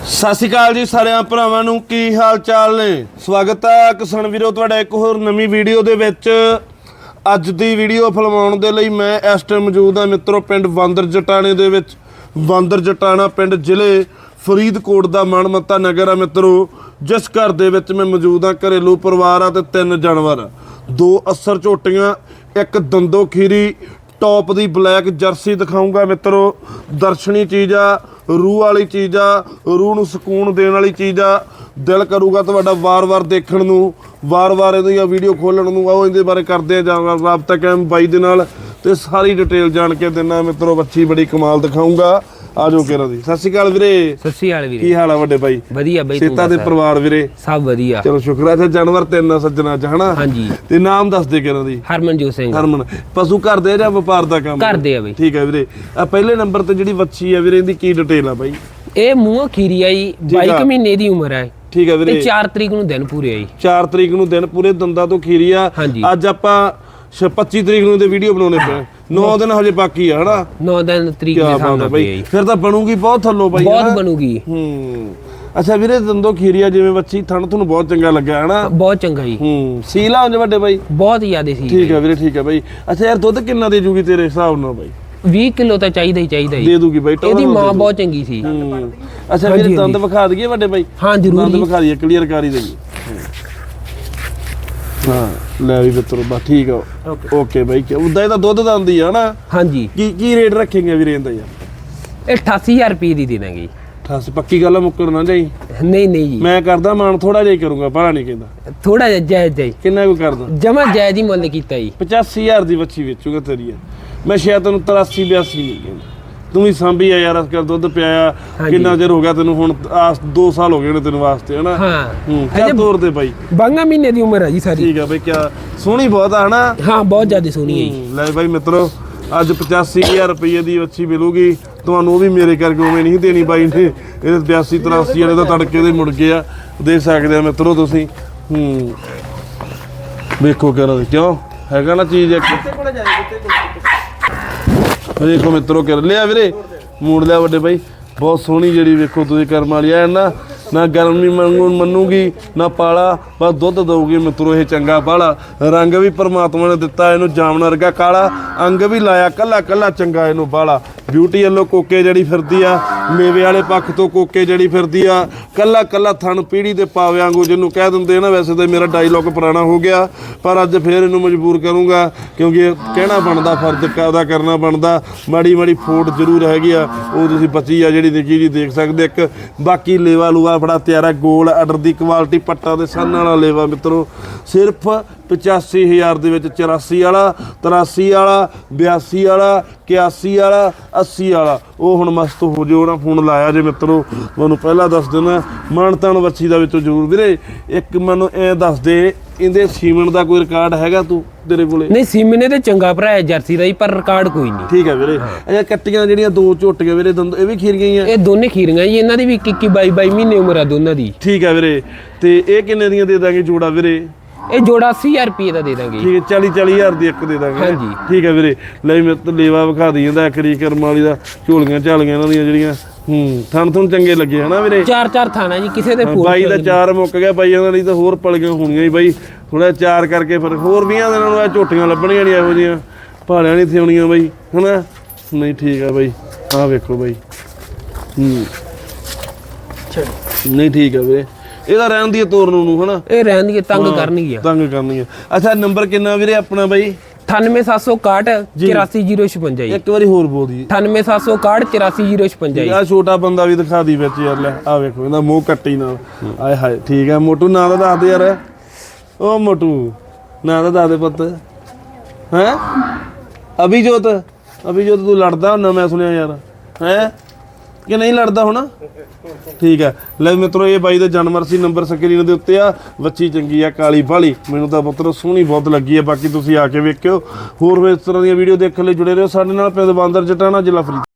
ਸਤਿ ਸ਼੍ਰੀ ਅਕਾਲ ਜੀ ਸਾਰਿਆਂ ਭਰਾਵਾਂ ਨੂੰ, ਕੀ ਹਾਲ ਚਾਲ ਨੇ? ਸਵਾਗਤ ਹੈ ਕਿਸਾਨ ਵੀਰੋ, ਤੁਹਾਡਾ ਇੱਕ ਹੋਰ ਨਵੀਂ ਵੀਡੀਓ ਦੇ ਵਿੱਚ। ਅੱਜ ਦੀ ਵੀਡੀਓ ਫਿਲਮਾਉਣ ਦੇ ਲਈ ਮੈਂ ਇਸ ਟਾਈਮ ਮੌਜੂਦ ਹਾਂ ਮਿੱਤਰੋ, ਪਿੰਡ ਬਾਂਦਰ ਜਟਾਣੇ ਦੇ ਵਿੱਚ। ਬਾਂਦਰ ਜਟਾਣਾ ਪਿੰਡ ਜ਼ਿਲ੍ਹੇ ਫਰੀਦਕੋਟ ਦਾ ਮਨਮੱਤਾ ਨਗਰ ਆ ਮਿੱਤਰੋ। ਜਿਸ ਘਰ ਦੇ ਵਿੱਚ ਮੈਂ ਮੌਜੂਦ ਹਾਂ, ਘਰੇਲੂ ਪਰਿਵਾਰ ਆ ਤੇ ਤਿੰਨ ਜਾਨਵਰ। ਦੋ ਅਸਰ ਝੋਟੀਆਂ, ਇੱਕ ਦੰਦੋ ਖੀਰੀ ਟੌਪ ਦੀ ਬਲੈਕ ਜਰਸੀ ਦਿਖਾਉਂਗਾ ਮਿੱਤਰੋ। ਦਰਸ਼ਨੀ ਚੀਜ਼ ਆ ਰੂਹ ਵਾਲੀ ਚੀਜ਼ ਆ, ਰੂਹ ਨੂੰ ਸਕੂਨ ਦੇਣ ਵਾਲੀ ਚੀਜ਼ ਆ। ਦਿਲ ਕਰੂਗਾ ਤੁਹਾਡਾ ਵਾਰ-ਵਾਰ ਦੇਖਣ ਨੂੰ, ਵਾਰ-ਵਾਰ ਇਹਦੀਆਂ ਵੀਡੀਓ ਖੋਲਣ ਨੂੰ। ਆਓ ਇਹਦੇ ਬਾਰੇ ਕਰਦੇ ਆ ਜਾਂ ਰਾਬਤਾ ਕਾਇਮ ਬਾਈ ਦੇ ਨਾਲ ਤੇ ਸਾਰੀ ਡਿਟੇਲ ਜਾਣ ਕੇ ਦਿਨਾ ਮਿੱਤਰੋ, ਬੱਚੀ ਬੜੀ ਕਮਾਲ ਦਿਖਾਉਂਗਾ ਆਜੋ ਕਿਰਾਂ ਦੀ। ਸਤਿ ਸ਼੍ਰੀ ਅਕਾਲ ਵੀਰੇ। ਸਤਿ ਸ਼੍ਰੀ ਅਕਾਲ ਕੀ ਵੀਰੇ ਹਾਲ ਆ ਵੱਡੇ ਬਾਈ ਵਧੀਆ ਬਈ ਤੂੰ ਸੇਤਾ ਦੇ ਦੱਸ। ਪਰਿਵਾਰ ਵੀਰੇ। ਸਭ ਵਧੀਆ। ਚਲੋ ਸ਼ੁਕਰ ਹੈ ਤੇ ਜਾਨਵਰ ਤਿੰਨ ਆ ਸੱਜਣਾ ਚ ਹਨਾ? ਹਾਂਜੀ। ਤੇ ਨਾਮ ਦੱਸ ਦੇ ਕਿਰਾਂ ਦੀ। ਹਰਮਨਜੋਤ ਸਿੰਘ। ਹਰਮਨ। ਪਸ਼ੂ ਘਰ ਦੇ ਜਾਂ ਵਪਾਰ ਦਾ ਕੰਮ? ਕਰਦੇ ਆ ਬਈ। ਠੀਕ ਹੈ ਵੀਰੇ। ਆ ਪਹਿਲੇ ਨੰਬਰ ਤੇ ਜਿਹੜੀ ਵੱਛੀ ਆ ਵੀਰੇ ਇਹਦੀ ਕੀ ਡਿਟੇਲ ਆ ਬਾਈ? ਇਹ ਮੂੰਹ ਖੀਰੀ ਆਈ 22 ਕੁ ਮਹੀਨੇ ਦੀ ਉਮਰ ਹੈ ਠੀਕ ਹੈ ਤੇ ਵੀਰੇ 4 ਤਰੀਕ ਨੂੰ ਦਿਨ ਪੂਰੇ ਆਈ 4 ਤਰੀਕ ਨੂੰ ਦਿਨ ਪੂਰੇ ਦੰਦਾਂ ਤੋਂ ਖੀਰੀ ਆ। ਹਾਂਜੀ। ਅੱਜ ਆਪਾਂ ਸ਼- 25 ਤਰੀਕ ਨੂੰ ਇਹਦੇ ਵੀਡੀਓ ਬਣਾਉਣੇ ਪਏ। 9 ਦਿਨ ਹਜੇ ਬਾਕੀ ਆ ਹਨਾ? 9 ਦਿਨ ਤਰੀਕ ਦੇ ਹਿਸਾਬ ਬਾਤ ਆ ਨਾਲ ਬਾਈ। ਫਿਰ ਤਾਂ ਬਣੂਗੀ ਬਹੁਤ ਥੱਲੋਂ ਬਾਈ ਬਹੁਤ ਹਨਾ? ਬਣੂਗੀ। ਹੂੰ। ਅੱਛਾ ਵੀਰੇ ਦੰਦੋ ਖੀਰੀ ਆ ਜਿਵੇਂ ਵੱਛੀ ਥਣ ਤੁਹਾਨੂੰ ਬਹੁਤ ਚੰਗਾ ਲੱਗਾ ਹਨਾ? ਬਹੁਤ ਚੰਗਾ ਜੀ। ਹੂੰ। ਸੀਲਾ ਹੁੰਦੇ ਵੱਡੇ ਬਾਈ? ਬਹੁਤ ਜ਼ਿਆਦਾ ਸੀ ਠੀਕ ਹੈ ਵੀਰੇ ਠੀਕ ਹੈ ਬਾਈ। ਅੱਛਾ ਯਾਰ ਦੁੱਧ ਕਿੰਨਾ ਦੇ ਜੂਗੀ ਤੇਰੇ ਹਿਸਾਬ ਨਾਲ ਬਾਈ? 20 ਕਿਲੋ ਤਾਂ ਚਾਹੀਦਾ ਹੀ ਚਾਹੀਦਾ ਦੇ ਜੀ ਦੂਗੀ ਬਾਈ ਟੋਰ ਇਹਦੀ ਮਾਂ ਬਹੁਤ ਚੰਗੀ ਸੀ। ਹੂੰ। ਅੱਛਾ ਵੀਰੇ ਦੰਦ ਵਿਖਾ ਦਈਏ ਵੱਡੇ ਬਾਈ? ਹਾਂ ਜ਼ਰੂਰ ਦੰਦ ਜੀ। ਵਿਖਾ ਦਈਏ ਕਲੀਅਰ ਕਰ ਹੀ ਦਈਏ। ਹਾਂ। ਲੈ ਵੀ ਮਿੱਤਰੋ ਬਾ ਠੀਕ ਆ। ਓਕੇ ਬਾਈ ਕਿ ਉਦਾਂ ਇਹਦਾ ਦੁੱਧ ਦਾ ਹੁੰਦੀ ਆ ਨਾ? ਹਾਂਜੀ। ਕੀ ਕੀ ਰੇਟ ਰੱਖੇਂਗੇ ਵੀਰੇ ਇਹਦਾ ਯਾਰ? ਇਹ 88000 ਰੁਪਏ ਦੀ ਦੇ ਦਾਂਗੇ। ਠਾਸ ਪੱਕੀ ਗੱਲ ਆ, ਮੁੱਕਰ ਨਾ ਜਾਈ? ਨਹੀਂ ਨਹੀਂ ਜੀ। ਮੈਂ ਕਰਦਾ ਮਾਨ ਥੋੜਾ ਜਿਹਾ ਹੀ ਕਰੂੰਗਾ ਭਲਾ ਨਹੀਂ ਕਹਿੰਦਾ। ਥੋੜਾ ਜਿਹਾ ਜਾਇਜ਼ ਜਾਈ। ਕਿੰਨਾ ਕੁ ਕਰਦਾ? ਜਮਾ ਜਾਇਜ਼ ਹੀ ਮੁੱਲ ਕੀਤਾ ਜੀ। 85000 ਦੀ ਵੱਛੀ ਵੇਚੂਗਾ ਤੇਰੀ ਯਾਰ ਮੈਂ ਸ਼ਾਇਦ ਤੈਨੂੰ 83 82 ਨਹੀਂ ਤੂੰ ਵੀ ਸਾਂਭੀ ਆ ਯਾਰ ਅੱਜ ਕੱਲ ਦੁੱਧ ਪਿਆਇਆ ਹਾਂਜੀ। ਕਿੰਨਾ ਚਿਰ ਹੋ ਗਿਆ ਤੈਨੂੰ ਹੁਣ ਆ 2 ਸਾਲ ਹੋ ਗਏ ਨੇ ਤੈਨੂੰ ਵਾਸਤੇ ਹਨਾ? ਹਾਂ। ਹੂੰ ਕਿਆ ਤੋਰ ਦੇ ਬਾਈ? ਬਾਂਗਾ ਮਹੀਨੇ ਦੀ ਉਮਰ ਹੈ ਜੀ ਸਾਰੀ। ਠੀਕ ਆ ਬਈ ਕਿਆ ਸੋਹਣੀ ਬਹੁਤ ਆ ਹਨਾ? ਹਾਂ ਬਹੁਤ ਜ਼ਿਆਦਾ ਸੋਹਣੀ ਹੈ ਜੀ। ਲੈ ਬਾਈ ਮਿੱਤਰੋ ਅੱਜ 85000 ਰੁਪਏ ਦੀ ਵੱਛੀ ਮਿਲੂਗੀ। ਤੁਹਾਨੂੰ ਉਹ ਵੀ ਮੇਰੇ ਕਰਕੇ ਉਵੇਂ ਨਹੀਂ ਦੇਣੀ ਬਾਈ ਨੇ। ਇਹਦੇ 82 83 ਵਾਲੇ ਦਾ ਤੜਕੇ ਦੇ ਮੁੜ ਗਏ ਆ। ਦੇਖ ਸਕਦੇ ਆ ਮਿੱਤਰੋ ਤੁਸੀਂ। ਹੂੰ। ਵੇਖੋ ਕਿਹੜਾ ਕਿਉਂ? ਹੈਗਾ ਨਾ ਚੀਜ਼ ਇੱਕ। ਵੇਖੋ ਮਿੱਤਰੋ ਕਰ ਲਿਆ ਵੀਰੇ ਮੂੜ ਲਿਆ ਵੱਡੇ ਭਾਈ ਬਹੁਤ ਸੋਹਣੀ ਜਿਹੜੀ ਵੇਖੋ ਤੁਸੀਂ ਕਰਮ ਵਾਲੀ ਐ ਨਾ ਨਾ ਗਰਮੀ ਮੰਗੂ ਮੰਨੂਗੀ, ਨਾ ਪਾਲਾ, ਬਸ ਦੁੱਧ ਦਊਗੀ ਮਿੱਤਰੋ ਇਹ ਚੰਗਾ ਬਾਲਾ। ਰੰਗ ਵੀ ਪਰਮਾਤਮਾ ਨੇ ਦਿੱਤਾ, ਇਹਨੂੰ ਜਾਮਨ ਵਰਗਾ ਕਾਲਾ, ਅੰਗ ਵੀ ਲਾਇਆ, ਕੱਲਾ ਕੱਲਾ ਚੰਗਾ ਇਹਨੂੰ ਬਾਲਾ। ਬਿਊਟੀ ਵੱਲੋਂ ਕੋਕੇ ਜਿਹੜੀ ਫਿਰਦੀ ਆ, ਮੇਵੇ ਵਾਲੇ ਪੱਖ ਤੋਂ ਕੋਕੇ ਜਿਹੜੀ ਫਿਰਦੀ ਆ, ਕੱਲਾ ਕੱਲਾ ਥਣ ਪੀੜੀ ਦੇ ਪਾਵੇ ਵਾਂਗੂ ਜਿਹਨੂੰ ਕਹਿ ਦਿੰਦੇ ਨਾ, ਵੈਸੇ ਤਾਂ ਮੇਰਾ ਡਾਇਲੌਗ ਪੁਰਾਣਾ ਹੋ ਗਿਆ, ਪਰ ਅੱਜ ਫੇਰ ਇਹਨੂੰ ਮਜਬੂਰ ਕਰੂੰਗਾ, ਕਿਉਂਕਿ ਇਹ ਕਹਿਣਾ ਬਣਦਾ, ਫਰਜ਼ ਕ- ਕਰਨਾ ਬਣਦਾ, ਮਾੜੀ ਮਾੜੀ ਫੋਟ ਜ਼ਰੂਰ ਹੈਗੀ ਆ, ਉਹ ਤੁਸੀਂ ਬੱਚੀ ਆ ਜਿਹੜੀ ਦੇਖੀ ਜੀ ਦੇਖ ਸਕਦੇ ਇੱਕ ਬਾਕੀ ਲੇਵਾ ਲੂਆ ਬੜਾ ਤਿਆਰਾ ਗੋਲ ਅਡਰ ਦੀ ਕੁਆਲਿਟੀ ਪੱਟਾ ਦੇ ਸੰਨ ਵਾਲਾ ਲੇਵਾ ਮਿੱਤਰੋ। ਸਿਰਫ 85000 ਦੇ ਵਿੱਚ 84 ਵਾਲਾ 83 ਵਾਲਾ 82 ਵਾਲਾ 81 ਵਾਲਾ 80 ਵਾਲਾ। ਉਹ ਹੁਣ ਮਸਤ ਹੋ ਜਿਓ ਨਾ ਫੋਨ ਲਾਇਆ ਜੇ ਮਿੱਤਰੋ। ਤੁਹਾਨੂੰ ਪਹਿਲਾਂ ਦੱਸ ਦੇਣਾ ਮਾਨਤਾਨ ਵੱਛੀ ਦਾ ਵਿੱਚੋਂ ਜ਼ਰੂਰ ਵੀਰੇ, ਇੱਕ ਮੈਨੂੰ ਇਹ ਦੱਸ ਦੇ ਇਹਦੇ ਸੀਮਨ ਦਾ ਕੋਈ ਰਿਕਾਰਡ ਹੈਗਾ ਤੂੰ ਤੇਰੇ ਕੋਲੇ? ਨਹੀਂ ਸੀਮਨੇ ਤੇ ਚੰਗਾ ਭਰਾ ਹੈ ਜਰਸੀ ਦਾ ਹੀ ਪਰ ਰਿਕਾਰਡ ਕੋਈ ਨਹੀਂ। ਠੀਕ ਹੈ ਵੀਰੇ। ਇਹ ਕੱਟੀਆਂ ਜਿਹੜੀਆਂ ਦੋ ਝੋਟੀਆਂ ਵੀਰੇ ਦੰਦ ਇਹ ਵੀ ਖੀਰ ਗਈਆਂ ਇਹ ਦੋਨੇ ਖੀਰੀਆਂ ਜੀ ਇਹਨਾਂ ਦੀ ਵੀ 21 22 22 ਮਹੀਨੇ ਉਮਰ ਆ ਦੋਨਾਂ ਦੀ। ਠੀਕ ਹੈ ਵੀਰੇ। ਤੇ ਇਹ ਕਿੰਨੇ ਦੀਆਂ ਦੇ ਦਾਂਗੇ ਜੋੜਾ ਵੀਰੇ? ਇਹ ਜੋੜਾ 80000 ਰੁਪਏ ਦਾ ਦੇ ਦਾਂਗੇ। ਠੀਕ ਹੈ 40 40000 ਦੀ ਇੱਕ ਦੇ ਦਾਂਗੇ ਹਾਂਜੀ। ਠੀਕ ਹੈ ਵੀਰੇ। ਲੈ ਮੈਂ ਤਾਂ ਲੇਵਾ ਵਿਖਾ ਦਈ ਜਾਂਦਾ ਇੱਕ ਰੀ ਕਰਮ ਵਾਲੀ ਦਾ ਝੋਲੀਆਂ ਝਾਲੀਆਂ ਇਹਨਾਂ ਦੀਆਂ ਜਿਹੜੀਆਂ। ਹੂੰ ਥਣ ਥਣ ਚੰਗੇ ਲੱਗੇ ਹਨਾ ਵੀਰੇ? ਚਾਰ ਚਾਰ ਥਾਣਾ ਜੀ ਕਿਸੇ ਦੇ ਫੋਨ ਬਾਈ ਦਾ ਚਾਰ ਮੁੱਕ ਗਿਆ ਬਾਈਆਂ ਦਾ ਲਈ ਤਾਂ ਹੋਰ ਪਲਗੀਆਂ ਹੋਣੀਆਂ ਹੀ ਬਾਈ। ਥੋੜਾ ਚਾਰ ਕਰਕੇ ਫਿਰ ਹੋਰ 20 ਦਿਨਾਂ ਨੂੰ ਇਹ ਝੋਟੀਆਂ ਲੱਭਣੀਆਂ ਨਹੀਂ ਇਹੋ ਜੀਆਂ ਭਾਲਿਆਂ ਨਹੀਂ ਥਿਉਣੀਆਂ ਬਾਈ ਹਨਾ? ਨਹੀਂ ਠੀਕ ਆ ਬਾਈ। ਆਹ ਵੇਖੋ ਬਾਈ। ਹੂੰ। ਨਹੀਂ ਠੀਕ ਆ ਵੀਰੇ। ਇਹਦਾ ਰਹਿਣ ਦੀ ਤੋਰਨ ਨੂੰ ਹਨਾ? ਇਹ ਰਹਿਣ ਦੀ ਤੰਗ ਕਰਨਗੀ ਆ। ਤੰਗ ਕਰਨੀ ਆ। ਅੱਛਾ ਨੰਬਰ ਕਿੰਨਾ ਵੀਰੇ ਆਪਣਾ ਬਾਈ? 98761 84056 ਜੀ। ਇੱਕ ਵਾਰੀ ਹੋਰ ਬੋਲ ਦੀ। 98761 84056 ਜੀ। ਆ ਛੋਟਾ ਬੰਦਾ ਵੀ ਦਿਖਾ ਦੀ ਵਿੱਚ ਯਾਰ ਲੈ ਆ ਵੇਖੋ ਇਹਦਾ ਮੂੰਹ ਕੱਟੀ ਨਾਲ। ਆਏ ਹਾਏ ਠੀਕ ਹੈ ਮੋਟੂ ਨਾਂ ਦਾ ਦੱਸ ਦੇ ਯਾਰ। ਓ ਮੋਟੂ ਨਾਂ ਦਾ ਦੱਸ ਦੇ ਪੁੱਤ। ਹੈ? ਅਭਿਜੋਤ ਅਭਿਜੋਤ ਤੂੰ ਲੜਦਾ ਹੁੰਦਾ ਮੈਂ ਸੁਣਿਆ ਯਾਰ। ਹੈ? ਕਿ ਨਹੀਂ ਲੜਦਾ ਹੋਣਾ? ਠੀਕ ਹੈ। ਲੈ ਮਿੱਤਰੋ, ਇਹ ਬਾਈ ਦਾ ਜਨਮ ਸੀ, ਨੰਬਰ ਸਕਰੀਨ ਦੇ ਉੱਤੇ ਆ। ਬੱਚੀ ਚੰਗੀ ਆ, ਕਾਲੀ ਬਾਲੀ। ਮੈਨੂੰ ਤਾਂ ਪੁੱਤਰ ਸੋਹਣੀ ਬਹੁਤ ਲੱਗੀ ਹੈ ਬਾਕੀ ਤੁਸੀਂ ਆ ਕੇ ਵੇਖਿਓ। ਹੋਰ ਵੀ ਇਸ ਤਰ੍ਹਾਂ ਦੀਆਂ ਵੀਡੀਓ ਦੇਖਣ ਲਈ ਜੁੜੇ ਰਹੋ। ਸਾਡੇ ਨਾਲ ਪਿੰਡ ਬਾਂਦਰ ਜਟਾਣਾ, ਜ਼ਿਲ੍ਹਾ ਫਰੀਦ